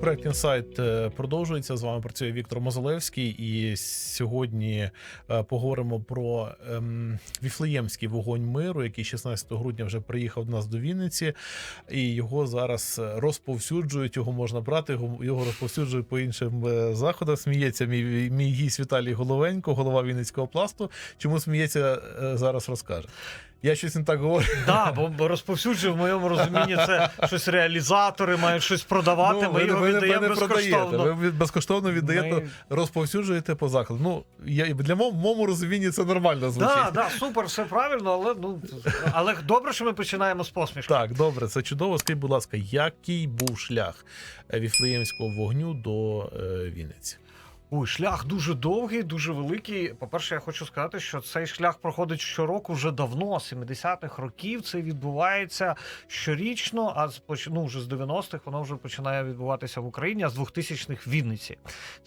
Проект інсайт е, продовжується. З вами працює Віктор Мозолевський, і сьогодні е, поговоримо про ем, Віфлеємський вогонь миру, який 16 грудня вже приїхав до нас до Вінниці, і його зараз розповсюджують. Його можна брати, його, розповсюджують по іншим е, заходам. Сміється мій, мій гість Віталій Головенько, голова Вінницького пласту. Чому сміється зараз розкаже? Я щось не так говорю. Да, бо- розповсюджує в моєму розумінні це щось реалізатори мають щось продавати. Ну, ми його ви, віддаємо ви не продаєте. безкоштовно. Ви безкоштовно віддаєте, Ми- розповсюджуєте по закладу. Ну, я, для моєму розумінні це нормально звучить. Да, да, супер, все правильно, але ну але добре, що ми починаємо з посмішки. Так, добре, це чудово. Скажіть, будь ласка, який був шлях Віфлеємського вогню до е, Вінниці? Ой, шлях дуже довгий, дуже великий. По-перше, я хочу сказати, що цей шлях проходить щороку вже давно, з 70-х років. Це відбувається щорічно, а з ну, вже з 90-х воно вже починає відбуватися в Україні, а з 2000-х в Вінниці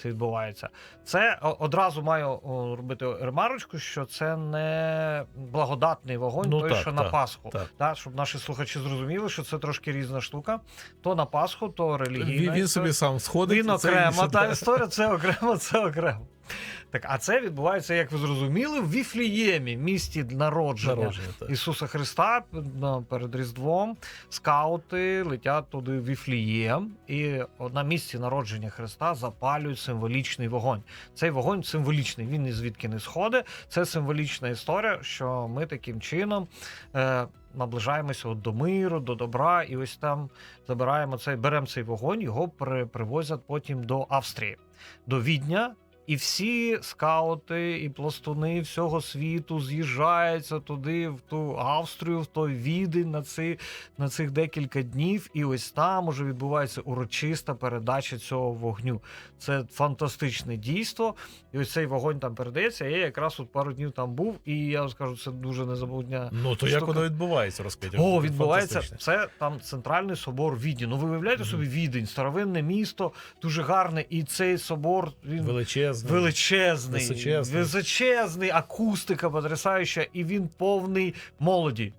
це відбувається. Це одразу маю робити ремарочку, що це не благодатний вогонь, Ну, той, так, що на Пасху. так. Да, щоб наші слухачі зрозуміли, що це трошки різна штука. То на Пасху, то релігійна. Він, він собі сам сходить. Він це та історія це окремо, це окремо. Так, а це відбувається, як ви зрозуміли, в Віфліємі, місті народження. Народження. Ісуса Христа перед Різдвом скаути летять туди в Віфлієм, і на місці народження Христа запалюють символічний вогонь. Цей вогонь символічний, він ні звідки не сходить. Це символічна історія, що ми таким чином е, наближаємося от до миру, до добра, і ось там забираємо цей, беремо цей вогонь, його при, привозять потім до Австрії, до Відня. І всі скаути і пластуни всього світу з'їжджаються туди, в ту Австрію, в той відень на, ці, на цих декілька днів. І ось там уже відбувається урочиста передача цього вогню. Це фантастичне дійство. І ось цей вогонь там передається. Я якраз от пару днів там був, і я вам скажу, це дуже незабутня. Ну то як воно відбувається, розкажіть. О, відбувається це там центральний собор Відні. Ну ви уявляєте Мгм. собі Відень, старовинне місто, дуже гарне, і цей собор він величезний. Величезний, Височезний. височезний, акустика потрясаюча, і він повний молоді.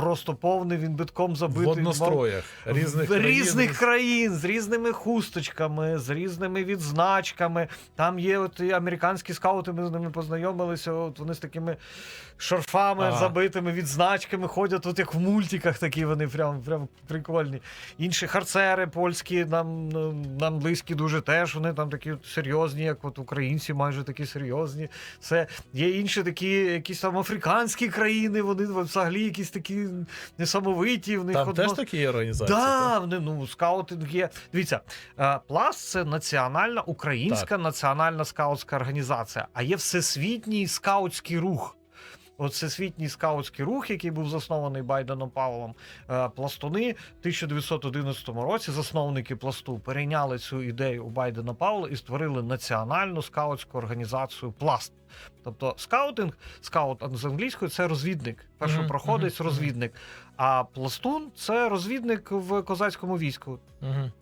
Просто повний він битком забитий. в одностроях різних В різних країн. країн з різними хусточками, з різними відзначками. Там є от і американські скаути, ми з ними познайомилися. От вони з такими шарфами Ага. забитими відзначками ходять, от як в мультиках такі вони прям, прям прикольні. Інші харцери польські, нам, нам близькі дуже теж. Вони там такі серйозні, як от українці, майже такі серйозні. Це є інші такі, якісь там африканські країни, вони взагалі якісь такі несамовиті. В них Там одно- теж такі є організації. Да, так? вони, ну, скаутинг є. Дивіться, е, пласт це національна українська національна скаутська організація, а є всесвітній скаутський рух. От всесвітній скаутський рух, який був заснований Байденом Павлом, е, пластуни в 1911 році, засновники пласту, перейняли цю ідею у Байдена Павла і створили національну скаутську організацію Пласт. Тобто скаутинг, скаут з англійської це розвідник, першопроходець, розвідник. А пластун це розвідник в козацькому війську.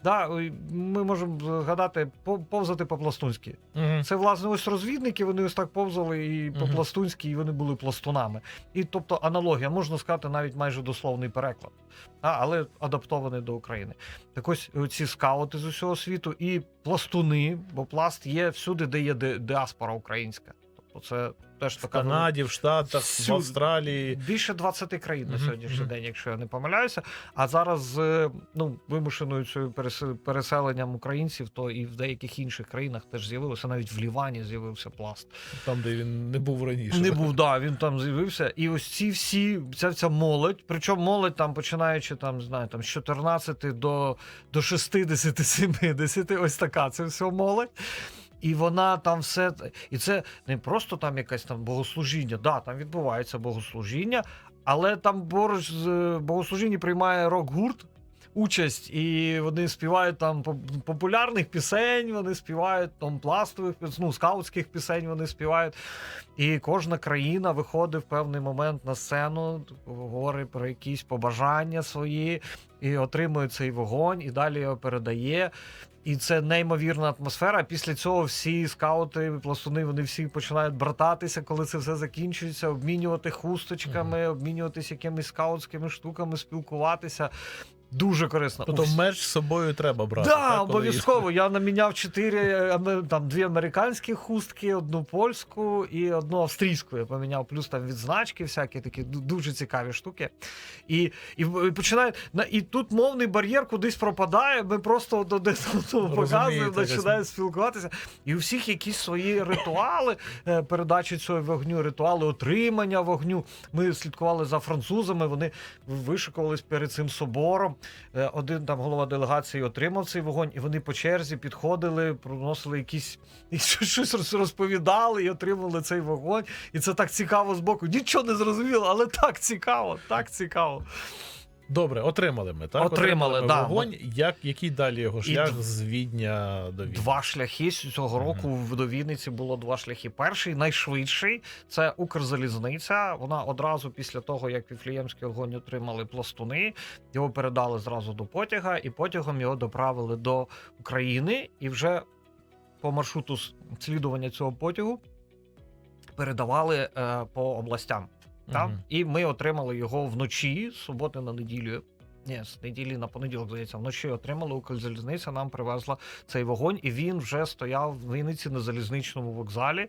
Да, ми можемо згадати по- повзати по-пластунськи. Це власне ось розвідники, вони ось так повзали і по-пластунськи, і вони були пластунами. І тобто аналогія, можна сказати, навіть майже дословний переклад, а, але адаптований до України. Так ось ці скаути з усього світу і пластуни, бо пласт є всюди, де є ди- діаспора українська. Тобто це теж В така Канаді, в Штатах, в Австралії. Більше 20 країн на сьогоднішній мгм. день, якщо я не помиляюся. А зараз з ну, вимушеною цією переселенням українців, то і в деяких інших країнах теж з'явилося, навіть в Лівані з'явився пласт. Там, де він не був раніше. Не був, да, він там з'явився. І ось ці всі, ця вся молодь, причому молодь там, починаючи там, знаю, там, з 14 до, до 60-70, ось така це все молодь. І вона там все. І це не просто там якесь там богослужіння. Да, там відбувається богослужіння, але там поруч з е, богослужіння приймає рок-гурт. Участь, і вони співають там поп- популярних пісень, вони співають там пластових ну, скаутських пісень вони співають. І кожна країна виходить в певний момент на сцену, говорить про якісь побажання свої, і отримує цей вогонь, і далі його передає. І це неймовірна атмосфера. Після цього всі скаути, пластуни, вони всі починають брататися, коли це все закінчується, обмінювати хусточками, обмінюватися якимись скаутськими штуками, спілкуватися. Дуже корисно. Тобто меч з собою треба брати. Да, так, обов'язково. Я наміняв чотири там дві американські хустки, одну польську і одну австрійську. Я поміняв, плюс там відзначки, всякі такі дуже цікаві штуки. І, і, і починає і тут мовний бар'єр кудись пропадає. Ми просто до десь показуємо, починаємо спілкуватися. І у всіх якісь свої ритуали е, передачі цього вогню, ритуали отримання вогню. Ми слідкували за французами. Вони вишикувались перед цим собором. Е, Один там голова делегації отримав цей вогонь, і вони по черзі підходили, проносили якісь і щось розповідали і отримали цей вогонь. І це так цікаво з боку. Нічого не зрозуміло, але так цікаво, так цікаво. Добре, отримали ми, так? Отримали, ми да. вогонь. Як, який далі його шлях д- з Відня до Відня? Два шляхи з цього року в до Вінниці було два шляхи. Перший найшвидший це Укрзалізниця. Вона одразу після того, як Віфліємський огонь отримали пластуни, його передали зразу до потяга, і потягом його доправили до України. І вже по маршруту слідування цього потягу передавали е, по областям. Так? угу. І ми отримали його вночі, з суботи на неділю. Ні, з неділі на понеділок, здається, вночі отримали Укрзалізниця, нам привезла цей вогонь, і він вже стояв в Вінниці на залізничному вокзалі.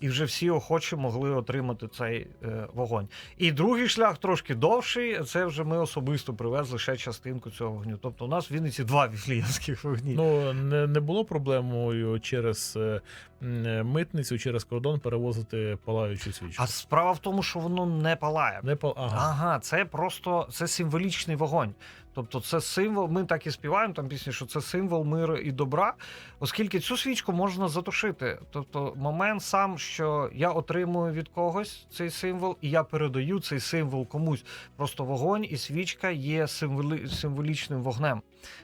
І вже всі охочі могли отримати цей е, вогонь. І другий шлях трошки довший. Це вже ми особисто привезли ще частинку цього вогню. Тобто, у нас в Вінниці два віфліємських вогні. Ну, не, не було проблемою через е, е, митницю, через кордон перевозити палаючу свічку. а справа в тому, що воно не палає. Не пал... ага. Ага, це просто це символічний вогонь. Тобто, це символ. Ми так і співаємо там пісні, що це символ миру і добра, оскільки цю свічку можна затушити. Тобто, момент сам, що я отримую від когось цей символ, і я передаю цей символ комусь. Просто вогонь і свічка є символи, символічним вогнем.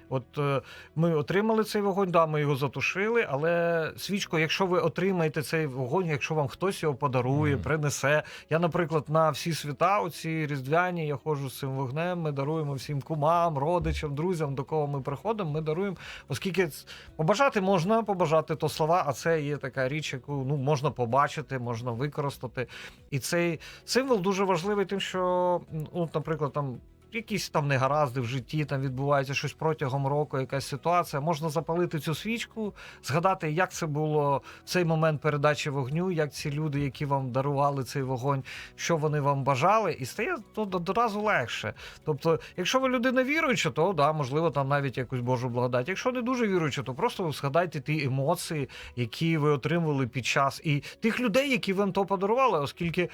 От е, ми отримали цей вогонь, да, ми його затушили, але свічку, якщо ви отримаєте цей вогонь, якщо вам хтось його подарує, Мгм. принесе. Я, наприклад, на всі свята, оці різдвяні, я ходжу з цим вогнем. Ми даруємо всім кумам, родичам, друзям, до кого ми приходимо. Ми даруємо, оскільки побажати можна, побажати то слова, а це є така річ, яку ну можна побачити, можна використати. І цей символ дуже важливий, тим, що ну, наприклад, там. Якісь там негаразди в житті, там відбувається щось протягом року, якась ситуація. Можна запалити цю свічку, згадати, як це було в цей момент передачі вогню, як ці люди, які вам дарували цей вогонь, що вони вам бажали, і стає одразу легше. Тобто, якщо ви людина віруюча, то да, можливо, там навіть якусь Божу благодать. Якщо не дуже віруюча, то просто згадайте ті емоції, які ви отримували під час, і тих людей, які вам то подарували, оскільки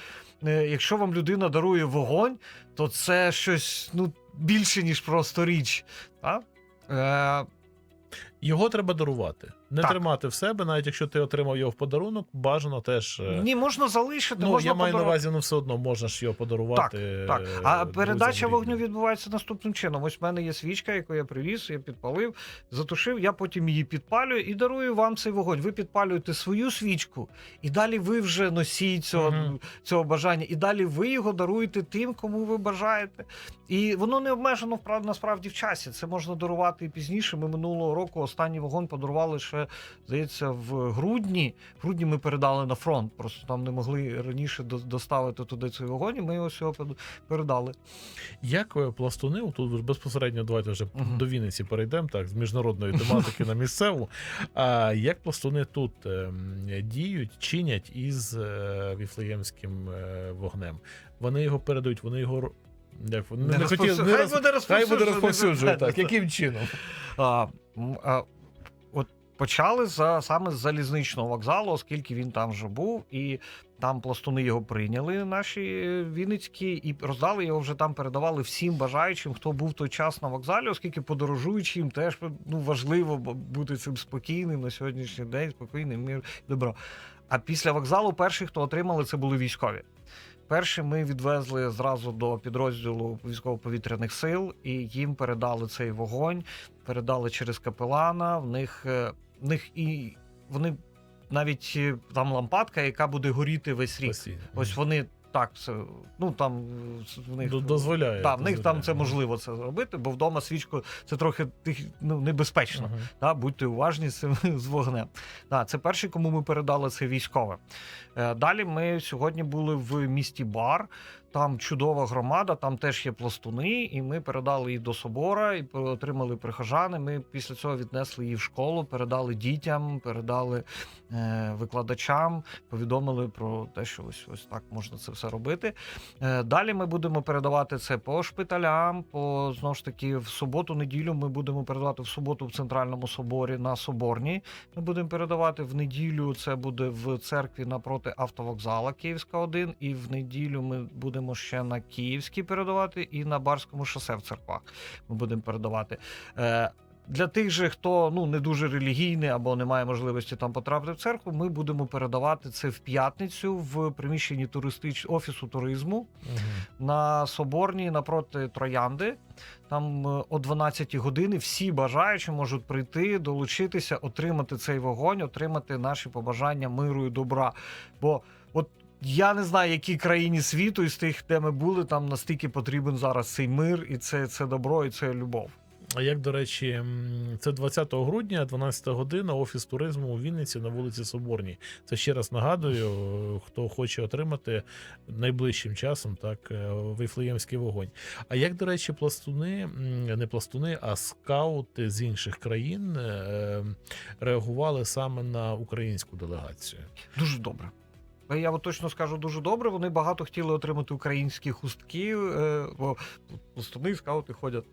е, якщо вам людина дарує вогонь, то це щось ну більше ніж просто річ. А? Е, Його треба дарувати. Не Так. тримати в себе, навіть якщо ти отримав його в подарунок, бажано теж. е, ні, можна залишити, Ну, можна я маю на увазі, ну все одно можна ж його подарувати. Так. е, А друзям, передача рідним. вогню відбувається наступним чином. Ось в мене є свічка, яку я привіз, я підпалив, затушив, я потім її підпалюю і дарую вам цей вогонь. Ви підпалюєте свою свічку, і далі ви вже носій цього, Мгм. цього бажання, і далі ви його даруєте тим, кому ви бажаєте. І воно не обмежено насправді в часі. Це можна дарувати і пізніше. Ми минулого року останній вогонь подарували ще, здається, в грудні. В грудні ми передали на фронт. Просто там не могли раніше доставити туди цей вогонь, і ми його всього передали. Як е, пластуни, тут безпосередньо давайте вже Мгм. до Вінниці перейдемо, так, з міжнародної тематики на місцеву. А як пластуни тут ем, діють, чинять із е, віфлеємським е, вогнем? Вони його передають, вони його. Не не хотіли, розповсю- не Хай буде Хай буде розповсюджено, розповсюджено. Так, яким чином? А, а, почали за саме з залізничного вокзалу, оскільки він там вже був, і там пластуни його прийняли, наші е, вінницькі, і роздали його вже там, передавали всім бажаючим, хто був той час на вокзалі, оскільки подорожуючим теж ну, важливо бути цим спокійним на сьогоднішній день, спокійним мір добро. А після вокзалу перші, хто отримали, це були військові. Перші ми відвезли зразу до підрозділу військово-повітряних сил, і їм передали цей вогонь, передали через капелана. В них, е, в них і вони навіть е, там лампадка, яка буде горіти весь рік. Ось вони так це. Ну там в них дозволяє. Та, в них там це можливо це зробити, бо вдома свічку це трохи тих, ну, небезпечно. Uh -huh. та, будьте уважні з цим з вогнем. Та, це перші, кому ми передали це військове. Е, Далі ми сьогодні були в місті Бар. Там чудова громада, там теж є пластуни, і ми передали її до собора і отримали прихожани. Ми після цього віднесли її в школу, передали дітям, передали е, викладачам, повідомили про те, що ось ось так можна це все робити. Е, далі ми будемо передавати це по шпиталям. По знову ж таки, в суботу, неділю ми будемо передавати в суботу в центральному соборі на Соборній. Ми будемо передавати в неділю. Це буде в церкві напроти автовокзала Київська 1, і в неділю ми будемо ще на Київській передавати, і на Барському шосе в церквах. Ми будемо передавати. Е, для тих же, хто ну не дуже релігійний або не має можливості там потрапити в церкву, ми будемо передавати це в п'ятницю в приміщенні туристич... офісу туризму Мгм. на Соборній напроти Троянди. Там е, о 12 години всі бажаючі можуть прийти, долучитися, отримати цей вогонь, отримати наші побажання миру і добра. Бо от я не знаю, якій країні світу із тих, де ми були, там настільки потрібен зараз цей мир, і це, це добро, і це любов. А як, до речі, це 20 грудня, 12 година, офіс туризму у Вінниці на вулиці Соборній. Це ще раз нагадую, хто хоче отримати найближчим часом так е, вифлеємський вогонь. А як, до речі, пластуни, не пластуни, а скаути з інших країн е, реагували саме на українську делегацію? Дуже добре. Е, Я от точно скажу дуже добре. Вони багато хотіли отримати українські хустки, е, бо пластуни, скаути ходять.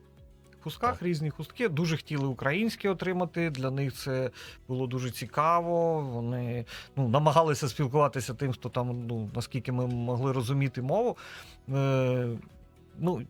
В хустках різні хустки. Дуже хотіли українські отримати. Для них це було дуже цікаво. Вони ну, намагалися спілкуватися тим, хто там, ну наскільки ми могли розуміти мову. Е, ну,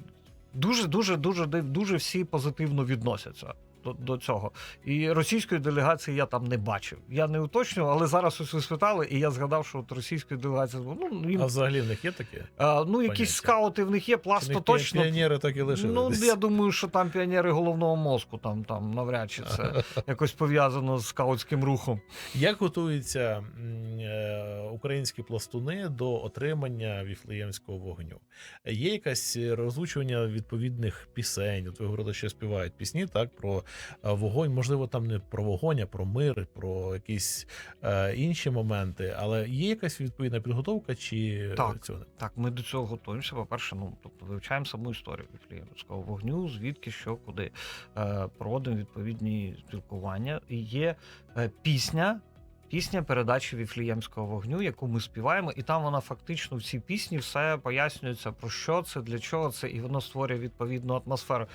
дуже, дуже, дуже, дуже всі позитивно відносяться. До, до цього і російської делегації я там не бачив. Я не уточнював, але зараз ось ви спитали, і я згадав, що от російської делегації ну їм А взагалі в них є таке? а, ну якісь поняття. скаути в них є, Чи пласт то них точно. піонери так і лишились? Ну десь? я думаю, що там піонери головного мозку, там там навряд чи це якось пов'язано з скаутським рухом. Як готуються м, е, українські пластуни до отримання віфлеємського вогню? Є якесь розучування відповідних пісень? От ви говорили, що співають пісні так про е, вогонь. Можливо, там не про вогонь, а про мир, про якісь е, інші моменти. Але є якась відповідна підготовка, чи Так. цього? Так, ми до цього готуємося. По-перше, ну тобто вивчаємо саму історію віфлеємського вогню, звідки, що, куди. Е, проводимо відповідні спілкування. І є е, пісня. Пісня передачі віфліємського вогню, яку ми співаємо, і там вона фактично в цій пісні все пояснюється про що це, для чого це, і воно створює відповідну атмосферу.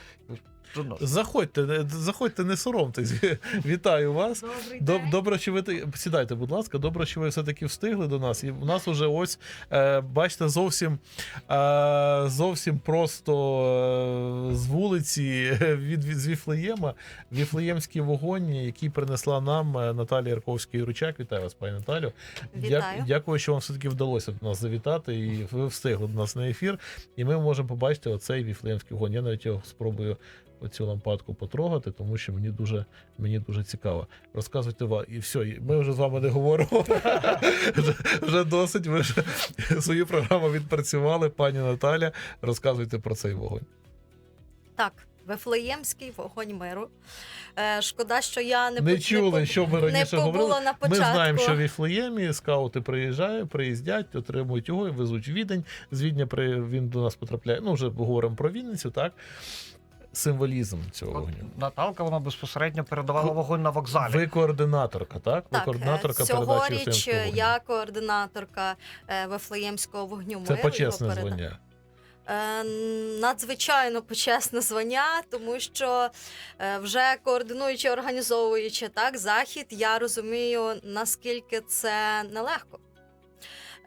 Заходьте, не- заходьте, не соромтесь. Вітаю вас. Добрий день. Добре, що ви сідайте, будь ласка. Добре, що ви все-таки встигли до нас. І у нас уже ось е, бачите, зовсім е, зовсім просто е, з вулиці від, від з Віфлеєма. Віфлеємський вогонь, який принесла нам Наталія Ярковський ручак. Вітаю вас, пані Наталю. Вітаю. дякую, що вам все-таки вдалося до нас завітати, і ви встигли до нас на ефір. І ми можемо побачити оцей віфлеємський вогонь. Я навіть його спробую оцю лампадку потрогати, тому що мені дуже, мені дуже цікаво. Розказуйте вам, і все, ми вже з вами не говоримо. вже, досить. Ви вже свою програму відпрацювали, пані Наталя. Розказуйте про цей вогонь. Так, Вифлеємський вогонь миру. Е, шкода, що я не, Не чули, по- що ми не раніше побула говорили. на Ми знаємо, що в Віфлеємі скаути приїжджають, приїздять, отримують його і везуть в Відень. З Відня при... він до нас потрапляє. Ну, вже говоримо про Вінницю, так? Символізм цього От вогню. Наталка вона безпосередньо передавала вогонь на вокзалі. Ви координаторка, так? Ви Так, координаторка е, передачі вогню. я координаторка е, Вифлеємського вогню Це миру. почесне його переда- звання. Е, надзвичайно почесне звання, тому що е, вже координуючи, організовуючи так захід, я розумію, наскільки це нелегко.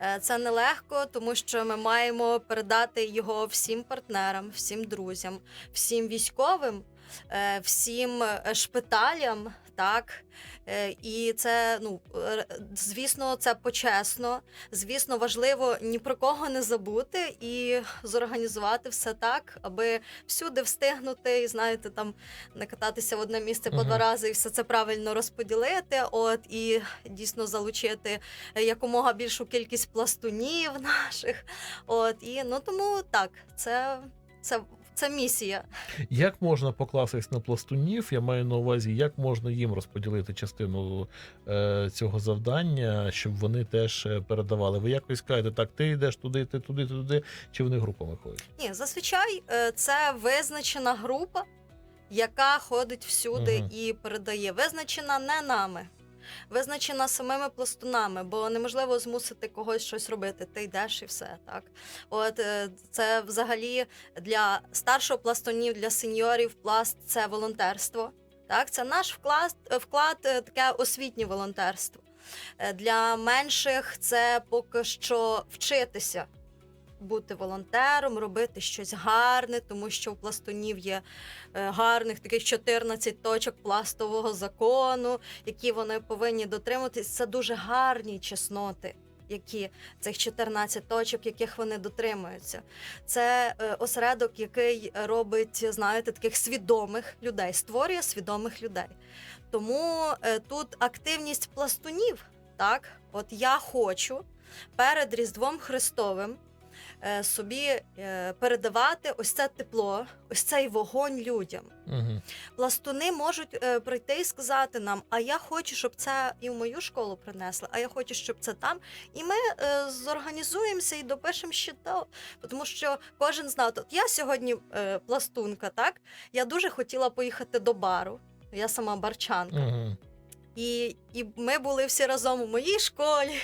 Е, Це нелегко, тому що ми маємо передати його всім партнерам, всім друзям, всім військовим, е, всім е, шпиталям. Так, Е, і це ну звісно, це почесно. Звісно, важливо ні про кого не забути і зорганізувати все так, аби всюди встигнути, і знаєте, там не кататися в одне місце по Мгм. два рази і все це правильно розподілити. От і дійсно залучити якомога більшу кількість пластунів наших. От і ну тому так, це. Це це місія. Як можна покластись на пластунів? Я маю на увазі, як можна їм розподілити частину е, цього завдання, щоб вони теж е, передавали. Ви якось кажете, так, ти йдеш туди, ти туди, ти туди, чи вони групами ходять? Ні, зазвичай е, це визначена група, яка ходить всюди Мгм. і передає. Визначена не нами. Визначена самими пластунами, бо неможливо змусити когось щось робити. Ти йдеш і все так. От е, це взагалі для старшого пластунів, для сеньорів пласт це волонтерство. Так, це наш вклад, вклад е, таке освітнє волонтерство. Е, Для менших це поки що вчитися бути волонтером, робити щось гарне, тому що у пластунів є е, гарних таких 14 точок пластового закону, які вони повинні дотримуватись. Це дуже гарні чесноти. Які цих 14 точок, яких вони дотримуються, це е, осередок, який робить, знаєте, таких свідомих людей, створює свідомих людей. Тому е, тут активність пластунів, так, от я хочу перед Різдвом Христовим собі е, передавати ось це тепло, ось цей вогонь людям. Угу. Пластуни можуть е, прийти і сказати нам: а я хочу, щоб це і в мою школу принесли, а я хочу, щоб це там. І ми е, зорганізуємося і допишемо ще то. Тому що кожен знав, от я сьогодні е, пластунка, так я дуже хотіла поїхати до бару. Я сама барчанка. Угу. І, і ми були всі разом у моїй школі.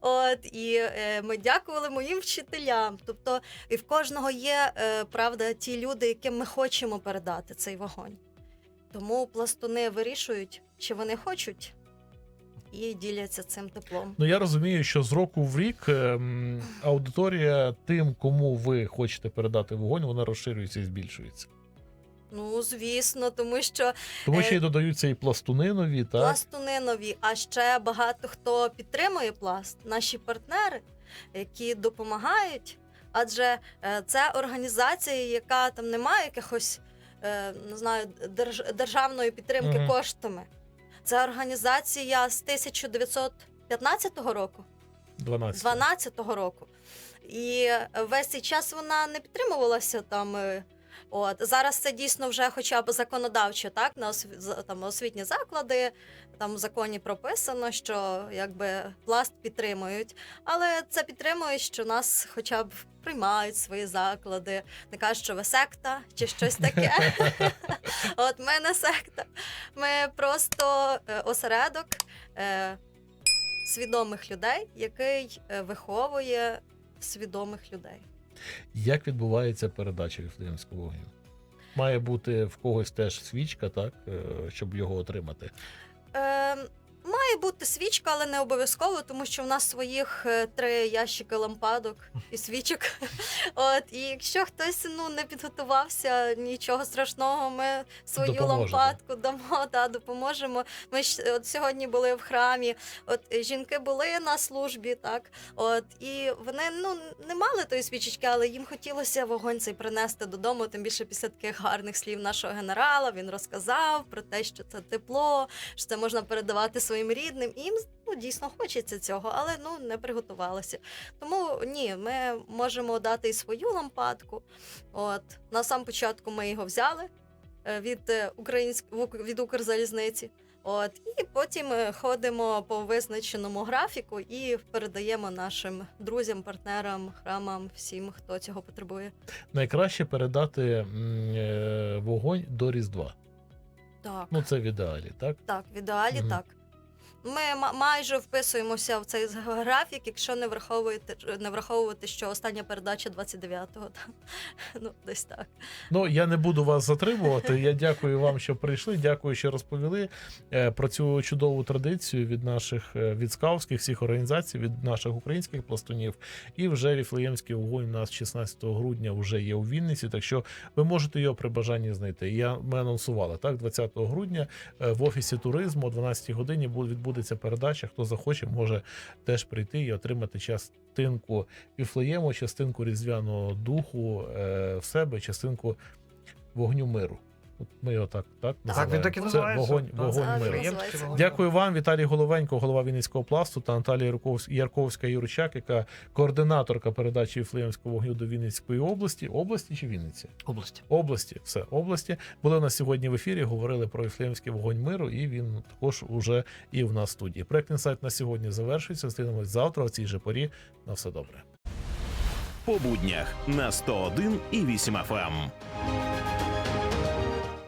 От і е, ми дякували моїм вчителям. Тобто, і в кожного є е, правда ті люди, яким ми хочемо передати цей вогонь. Тому пластуни вирішують, чи вони хочуть, і діляться цим теплом. Ну я розумію, що з року в рік ем, аудиторія тим, кому ви хочете передати вогонь, вона розширюється і збільшується. Ну, звісно, тому що Тому що Е, й додаються і пластуни нові, так? пластуни нові, а ще багато хто підтримує пласт, наші партнери, які допомагають. Адже е, це організація, яка там не має якихось е, не знаю, держ- державної підтримки Мгм. коштами. Це організація з 1915 року, 12. 12 року. І весь цей час вона не підтримувалася там. От зараз це дійсно вже хоча б законодавчо, так на осві... там освітні заклади. Там в законі прописано, що якби пласт підтримують, але це підтримують, що нас хоча б приймають свої заклади, не кажуть, що ви секта чи щось таке. От ми не секта. Ми просто е, осередок е, свідомих людей, який е, виховує свідомих людей. Як відбувається передача віфлеємського вогню? Має бути в когось теж свічка, так, е, щоб його отримати. Е, має бути свічка, але не обов'язково, тому що в нас своїх е, три ящики лампадок і свічок. От, і якщо хтось ну, не підготувався, нічого страшного, ми свою Допоможете. лампадку дамо, та, допоможемо. Ми ж от сьогодні були в храмі, от жінки були на службі, так, от, і вони ну, не мали тої свічечки, але їм хотілося вогонь цей принести додому, тим більше після таких гарних слів нашого генерала. Він розказав про те, що це тепло, що це можна передавати своїм рідним. І їм ну, дійсно хочеться цього, але ну не приготувалися. Тому ні, ми можемо дати і свою лампадку. От на сам початку ми його взяли е, від е, українськ... від Укрзалізниці. От і потім е, ходимо по визначеному графіку і передаємо нашим друзям, партнерам, храмам, всім, хто цього потребує. Найкраще передати вогонь до Різдва. Так. Ну, це в ідеалі, так? Так, в ідеалі Мгм. так. Ми ма- майже вписуємося в цей графік, якщо не враховувати, не враховувати, що остання передача 29-го. та, Ну, десь так. Ну, я не буду вас затримувати. Я дякую вам, що прийшли. Дякую, що розповіли е, про цю чудову традицію від наших е, від скаутських всіх організацій, від наших українських пластунів. І вже віфлеємський вогонь у нас 16 грудня вже є у Вінниці. Так що ви можете його при бажанні знайти. Я ми анонсували так. 20 грудня е, в офісі туризму о 12 годині буде відбудеться передача. Хто захоче, може теж прийти і отримати частинку віфлеєму, частинку різдвяного духу е, в себе, частинку вогню миру. От ми його так, так, Так, він так і Це вогонь, вогонь Так, миру. називається. Дякую вам, Віталій Головенько, голова Вінницького пласту, та Наталія Ярковська, Юрчак, яка координаторка передачі Віфлеємського вогню до Вінницької області. Області чи Вінниці? області. Області, все області. Були у нас сьогодні в ефірі, говорили про Віфлеємський вогонь миру, і він також уже і в нас в студії. Проект інсайт на сьогодні завершується. Зустрінемось завтра в цій же порі. На все добре. по буднях на 101 і 8 FM.